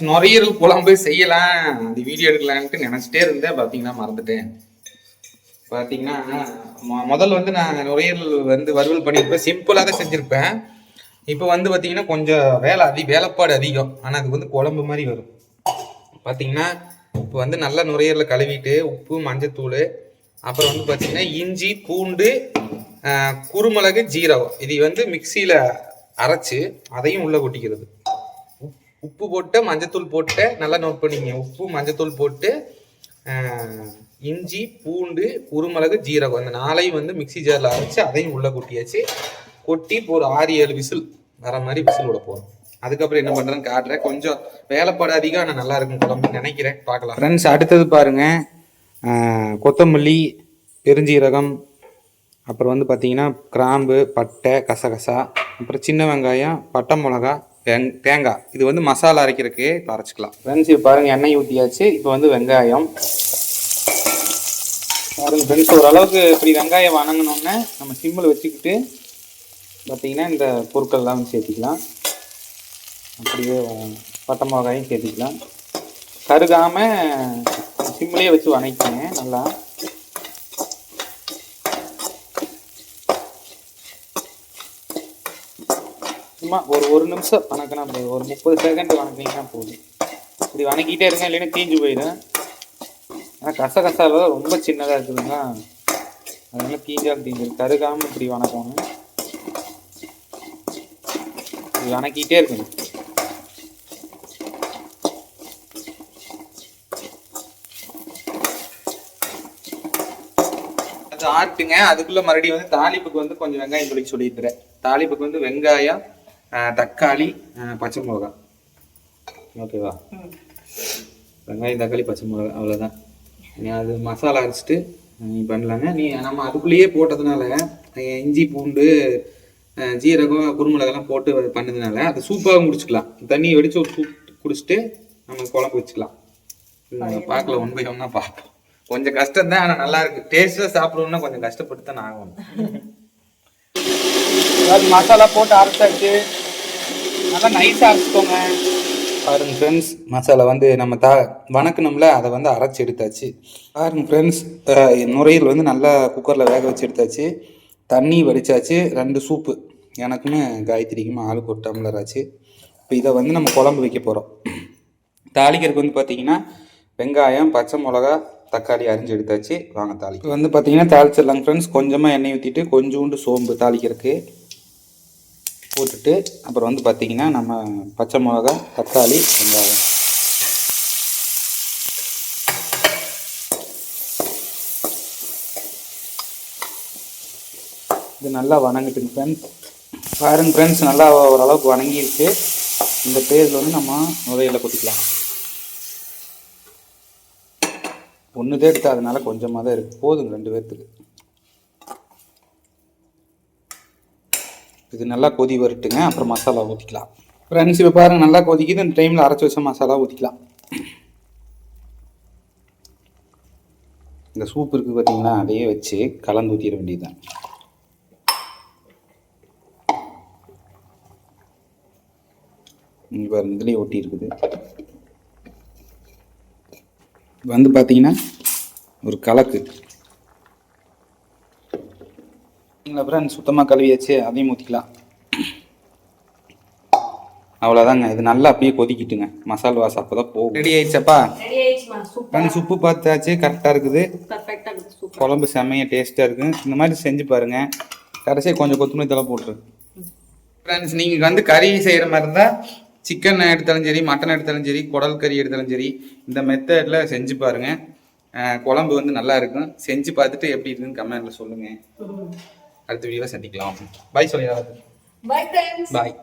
நுரையீரல் குழம்பு செய்யலாம். அந்த வீடியோ எடுக்கலான்ட்டு நினச்சிட்டே இருந்தேன். பார்த்தீங்கன்னா மறந்துட்டேன். பார்த்தீங்கன்னா மொ- முதல்ல வந்து நான் நுரையீரல் வந்து வறுவல் பண்ணியிருப்பேன் சிம்பிளாக தான் செஞ்சுருப்பேன். இப்போ வந்து பார்த்தீங்கன்னா கொஞ்சம் வேலை அதிக வேலைப்பாடு அதிகம். ஆனால் அது வந்து குழம்பு மாதிரி வரும். பார்த்தீங்கன்னா இப்போ வந்து நல்லா நுரையீரலை கழுவிட்டு உப்பு மஞ்சத்தூள் அப்புறம் வந்து பார்த்தீங்கன்னா இஞ்சி பூண்டு குறுமிளகு குருமிளகு ஜீரகம். இது வந்து மிக்சியில் அரைச்சு அதையும் உள்ளே கொட்டிக்கிறது. உப்பு போட்டு மஞ்சத்தூள் போட்டு நல்லா நோட் பண்ணிங்க உப்பு மஞ்சத்தூள் போட்டு இஞ்சி பூண்டு குருமிளகு ஜீரகம். இந்த நாளையும் வந்து மிக்ஸி ஜாரில் அரைச்சி அதையும் உள்ளே கொட்டியாச்சு. கொட்டி இப்போ ஒரு ஆறு ஏழு விசில் வர மாதிரி விசில் விட போகிறோம் அதுக்கப்புறம் என்ன பண்ணுறேன்னு காட்டுறேன். கொஞ்சம் வேலைப்பாடு அதிகம் ஆனால் நல்லா இருக்கும் குழம்பு நினைக்கிறேன். பார்க்கலாம். ஃப்ரெண்ட்ஸ் அடுத்தது பாருங்க. கொத்தமல்லி பெருஞ்சீரகம் அப்புறம் வந்து பார்த்தீங்கன்னா கிராம்பு பட்டை கசகசா அப்புறம் சின்ன வெங்காயம் பட்டை மிளகா வெங் தேங்காய். இது வந்து மசாலா அரைக்கிறதுக்கு இப்போ அரைச்சிக்கலாம். ஃப்ரெண்ட்ஸ் இப்போ பாருங்கள் எண்ணெய் ஊற்றியாச்சு இப்போ வந்து வெங்காயம். பாருங்கள் ஃப்ரெண்ட்ஸ் ஓரளவுக்கு இப்படி வெங்காயம் வணங்கினோன்னே நம்ம சிம்மில் வச்சுக்கிட்டு பார்த்தீங்கன்னா இந்த பொருட்கள்லாம் சேர்த்திக்கலாம். அப்படியே பட்டை மிளகாயும் சேர்த்திக்கலாம். கருகாமல் சிம்மிலே வச்சு வணக்கிங்க நல்லா. சும்மா ஒரு ஒரு நிமிஷம் வணக்கினா போதும். ஒரு முப்பது செகண்ட் வணக்கிங்கன்னா போதும். இப்படி வணக்கிட்டே இருங்க இல்லைன்னா தீஞ்சு போயிடும். ஆனால் கசகசால ரொம்ப சின்னதாக இருக்குதுங்க. அதனால தீஞ்சாலும் தீஞ்சு கருகாமல் இப்படி வணக்கணும். இப்படி வணக்கிட்டே இருக்கணும் அது ஆட்டுங்க. அதுக்குள்ள மறுபடியும் வந்து தாளிப்புக்கு வந்து கொஞ்சம் வெங்காயம் தொளிக்க சொல்லிட்டுறேன். தாலிப்புக்கு வந்து வெங்காயம் தக்காளி பச்சை மிளகா ஓகேவா வெங்காயம் தக்காளி பச்சை மிளகா அவ்வளோதான் நீ அது மசாலா அரைச்சிட்டு நீ பண்ணலாங்க நீ நம்ம அதுக்குள்ளேயே போட்டதுனால இஞ்சி பூண்டு ஜீரகம் குருமிளகெல்லாம் போட்டு பண்ணதுனால அது சூப்பாக முடிச்சுக்கலாம் தண்ணி வெடிச்சு ஒரு சூப் குடிச்சிட்டு நம்ம குழம்பு வச்சுக்கலாம் பார்க்கல ஒன் பை ஒன்னா பார்ப்போம் கொஞ்சம் கஷ்டம் தான் ஆனால் நல்லா இருக்கு டேஸ்ட்டாக சாப்பிடணும்னா கொஞ்சம் கஷ்டப்பட்டு தான் அதாவது மசாலா போட்டு அரைச்சாச்சு நல்லா நைஸாக அரைச்சிக்கோங்க பாருங்க ஃப்ரெண்ட்ஸ் மசாலா வந்து நம்ம தா வணக்கணும்ல அதை வந்து அரைச்சி எடுத்தாச்சு. பாருங்க ஃப்ரெண்ட்ஸ் நுரையில் வந்து நல்லா குக்கரில் வேக வச்சு எடுத்தாச்சு. தண்ணி வடித்தாச்சு ரெண்டு சூப்பு எனக்குன்னு காயத்ரிக்குமா ஆளுக்கு ஒரு டம்ளர் ஆச்சு. இப்போ இதை வந்து நம்ம குழம்பு வைக்க போகிறோம் தாளிக்கிறதுக்கு வந்து பார்த்தீங்கன்னா வெங்காயம் பச்சை மிளகா தக்காளி அரிஞ்சு எடுத்தாச்சு. வாங்க தாளி இப்போ வந்து பார்த்தீங்கன்னா தாளிச்சிடலாங்க ஃப்ரெண்ட்ஸ் கொஞ்சமாக எண்ணெய் ஊற்றிட்டு கொஞ்சோண்டு சோம்பு தாளிக்கிறதுக்கு. போட்டுட்டு அப்புறம் வந்து பார்த்தீங்கன்னா நம்ம பச்சை மிளகா தக்காளி வெங்காயம். இது நல்லா வணங்கிட்டுங்க ஃப்ரெண்ட்ஸ் பாருங்க ஃப்ரெண்ட்ஸ் நல்லா ஓரளவுக்கு வணங்கியிருக்கு. இந்த பேரில் வந்து நம்ம நுரையில கொட்டிக்கலாம். ஒன்று தான் எடுத்து அதனால கொஞ்சமாக தான் இருக்குது போதுங்க ரெண்டு பேர்த்துக்கு. இது நல்லா கொதி வரட்டுங்க அப்புறம் மசாலா ஊற்றிக்கலாம் ஃப்ரெண்ட்ஸ் இப்போ பாருங்கள் நல்லா கொதிக்குது. இந்த டைமில் அரைச்சி வச்ச மசாலா ஊற்றிக்கலாம் இந்த சூப் இருக்குது பார்த்தீங்கன்னா அதையே வச்சு கலந்து ஊற்றிட வேண்டியதுதான். இங்கே பாருங்க இதுலேயே ஒட்டி இருக்குது. வந்து பார்த்தீங்கன்னா ஒரு கலக்கு. அப்புறம் சுத்தமாக கழுவியாச்சு அதையும் ஊற்றிக்கலாம் அவ்வளோதாங்க இது நல்லா அப்படியே கொதிக்கிட்டுங்க. மசால் வாசம் அப்போ தான் போகும். ரெடி ஆயிடுச்சப்பா? ரெடி ஆயிடுச்சுமா? சூப்பர். ஃப்ரெண்ட்ஸ் உப்பு பார்த்தாச்சு. கரெக்டாக இருக்குது. குழம்பு செம்மையாக டேஸ்ட்டாக இருக்குது இந்த மாதிரி செஞ்சு பாருங்கள் கடைசியாக கொஞ்சம் கொத்தமல்லி தலை போட்டுரு. ஃப்ரெண்ட்ஸ் நீங்கள் வந்து கறி செய்கிற மாதிரி இருந்தால் சிக்கன் எடுத்தாலும் சரி மட்டன் எடுத்தாலும் சரி குடல் கறி எடுத்தாலும் சரி இந்த மெத்தடில் செஞ்சு பாருங்கள் குழம்பு வந்து நல்லா இருக்கும். செஞ்சு பார்த்துட்டு எப்படி இருக்குன்னு கமெண்ட்டில் சொல்லுங்கள் அடுத்த வீடியோவில் சந்திக்கலாம். பாய் சொல்லிடுறேன் பை ஃப்ரெண்ட்ஸ் பாய்